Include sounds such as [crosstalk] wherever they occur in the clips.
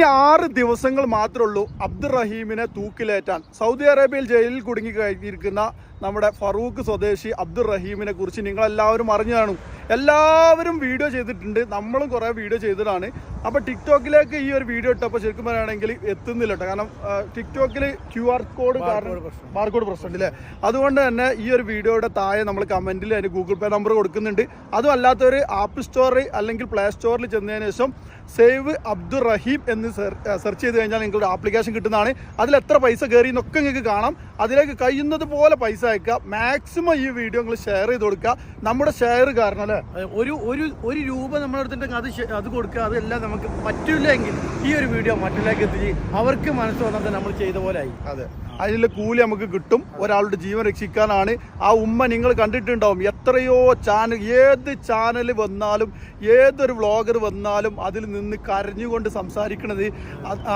ഇനി ആറ് ദിവസങ്ങൾ മാത്രമേ ഉള്ളൂ അബ്ദുറഹീമിനെ തൂക്കിലേറ്റാൻ. സൗദി അറേബ്യയിൽ ജയിലിൽ കുടുങ്ങി കഴിഞ്ഞിരിക്കുന്ന നമ്മുടെ ഫറൂഖ് സ്വദേശി അബ്ദുറഹീമിനെ കുറിച്ച് നിങ്ങളെല്ലാവരും അറിഞ്ഞു കാണും. എല്ലാവരും വീഡിയോ ചെയ്തിട്ടുണ്ട്. നമ്മളും കുറേ വീഡിയോ ചെയ്തതാണ്. അപ്പോൾ ടിക്ടോക്കിലേക്ക് ഈ ഒരു വീഡിയോ ഇട്ടപ്പോൾ ശരിക്കും പറയുകയാണെങ്കിൽ എത്തുന്നില്ല കേട്ടോ കാരണം ടിക്ടോക്കിൽ ക്യു ആർ കോഡ് ബാർകോഡ് പ്രശ്നമുണ്ട്. അല്ലേ അതുകൊണ്ട് തന്നെ ഈ ഒരു വീഡിയോയുടെ താഴെ നമ്മൾ കമന്റിൽ അതിന് ഗൂഗിൾ പേ നമ്പർ കൊടുക്കുന്നുണ്ട്. അതും അല്ലാത്തവർ ആപ്പ് സ്റ്റോറിൽ അല്ലെങ്കിൽ പ്ലേ സ്റ്റോറിൽ ചെന്നതിന് ശേഷം സേവ് അബ്ദുൾ റഹീം എന്ന് സെർച്ച് ചെയ്ത് കഴിഞ്ഞാൽ നിങ്ങളുടെ ആപ്ലിക്കേഷൻ കിട്ടുന്നതാണ്. അതിൽ എത്ര പൈസ കയറി എന്നൊക്കെ നിങ്ങൾക്ക് കാണാം. അതിലേക്ക് കഴിയുന്നത് പോലെ പൈസ അയക്കുക. മാക്സിമം ഈ വീഡിയോ നിങ്ങൾ ഷെയർ ചെയ്ത് കൊടുക്കുക. നമ്മുടെ ഷെയർ കാരണം അല്ലേ? ഒരു ഒരു ഒരു രൂപ നമ്മളെടുത്തിട്ടുണ്ടെങ്കിൽ അത് അത് കൊടുക്കുക. അതെല്ലാം നമുക്ക് പറ്റില്ലെങ്കിൽ ഈ ഒരു വീഡിയോ മറ്റുള്ളവർക്ക് എത്തിച്ച് അവർക്ക് മനസ്സ് വന്നത് നമ്മൾ ചെയ്ത പോലെ ആയി. അതെ. അതിൽ കൂലി നമുക്ക് കിട്ടും. ഒരാളുടെ ജീവൻ രക്ഷിക്കാനാണ്. ആ ഉമ്മ നിങ്ങൾ കണ്ടിട്ടുണ്ടാവും. എത്രയോ ചാനൽ ഏത് ചാനൽ വന്നാലും ഏതൊരു വ്ളോഗർ വന്നാലും അതിൽ നിന്ന് കരഞ്ഞുകൊണ്ട് സംസാരിക്കുന്നത്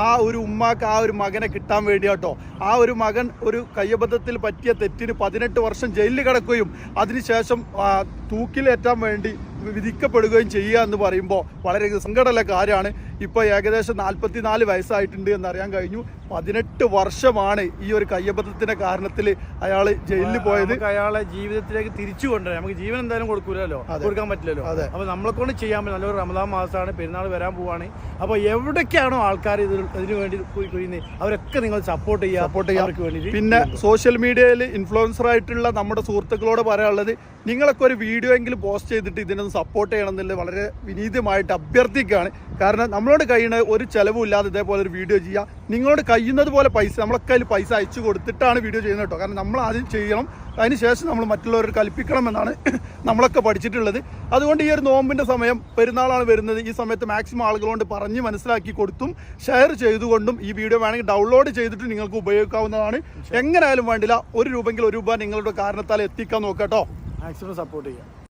ആ ഒരു ഉമ്മക്ക് ആ ഒരു മകനെ കിട്ടാൻ വേണ്ടിയാട്ടോ. ആ ഒരു മകൻ ഒരു കയ്യബദ്ധത്തിൽ പറ്റിയ തെറ്റിന് പതിനെട്ട് വർഷം ജയിലിൽ കിടക്കുകയും അതിനുശേഷം തൂക്കിലേറ്റാൻ വേണ്ടി വിധിക്കപ്പെടുകയും ചെയ്യുക എന്ന് പറയുമ്പോൾ വളരെ സങ്കടമുള്ള കാര്യമാണ്. ഇപ്പോൾ ഏകദേശം നാൽപ്പത്തിനാല് വയസ്സായിട്ടുണ്ട് എന്നറിയാൻ കഴിഞ്ഞു. പതിനെട്ട് വർഷമാണ് ഈ ഒരു കയ്യബദ്ധത്തിന്റെ കാരണത്തിൽ അയാൾ ജയിലിൽ പോയത്. അയാളെ ജീവിതത്തിലേക്ക് തിരിച്ചു കൊണ്ടുവരാം. നമുക്ക് ജീവൻ എന്തായാലും കൊടുക്കൂലല്ലോ. കൊടുക്കാൻ പറ്റില്ലല്ലോ? അതെ. അപ്പൊ നമ്മളെ കൊണ്ട് ചെയ്യാൻ പറ്റും നല്ലൊരു റമദാൻ മാസമാണ്. പെരുന്നാൾ വരാൻ പോവാണ്. അപ്പോൾ എവിടേക്കാണോ ആൾക്കാർ ഇത് ഇതിന് വേണ്ടി പോയി കഴിയുന്നത് അവരൊക്കെ നിങ്ങൾ സപ്പോർട്ട് ചെയ്യുക സപ്പോർട്ട് ചെയ്യാൻ വേണ്ടി പിന്നെ സോഷ്യൽ മീഡിയയിൽ ഇൻഫ്ലുവൻസർ ആയിട്ടുള്ള നമ്മുടെ സുഹൃത്തുക്കളോട് പറയാനുള്ളത് നിങ്ങളൊക്കെ ഒരു വീഡിയോ എങ്കിലും പോസ്റ്റ് ചെയ്തിട്ട് ഇതിനൊന്ന് സപ്പോർട്ട് ചെയ്യണം എന്നുള്ളത് വളരെ വിനീതമായിട്ട് അഭ്യർത്ഥിക്കുകയാണ്. കാരണം നമ്മളോട് കഴിയുന്ന ഒരു ചിലവുമില്ലാതെ ഇതേപോലെ ഒരു വീഡിയോ ചെയ്യുക. നിങ്ങളോട് കഴിയുന്നത് പോലെ പൈസ നമ്മളൊക്കെ അതിൽ പൈസ അയച്ചു കൊടുത്തിട്ടാണ് വീഡിയോ ചെയ്യുന്നത് കേട്ടോ. കാരണം നമ്മൾ ആദ്യം ചെയ്യണം. അതിനുശേഷം നമ്മൾ മറ്റുള്ളവർ കൽപ്പിക്കണം എന്നാണ് [clears throat] നമ്മളൊക്കെ പഠിച്ചിട്ടുള്ളത്. അതുകൊണ്ട് ഈ ഒരു നോമ്പിന്റെ സമയം പെരുന്നാളാണ് വരുന്നത്. ഈ സമയത്ത് മാക്സിമം ആളുകളോട് പറഞ്ഞ് മനസ്സിലാക്കി കൊടുത്തും ഷെയർ ചെയ്തുകൊണ്ടും ഈ വീഡിയോ വേണമെങ്കിൽ ഡൗൺലോഡ് ചെയ്തിട്ട് നിങ്ങൾക്ക് ഉപയോഗിക്കാവുന്നതാണ്. എങ്ങനെയായാലും വേണ്ടില്ല. ഒരു രൂപയെങ്കിൽ ഒരു രൂപ നിങ്ങളുടെ കാരണത്താൽ എത്തിക്കാൻ നോക്കാം കേട്ടോ. മാക്സിമം സപ്പോർട്ട് ചെയ്യുക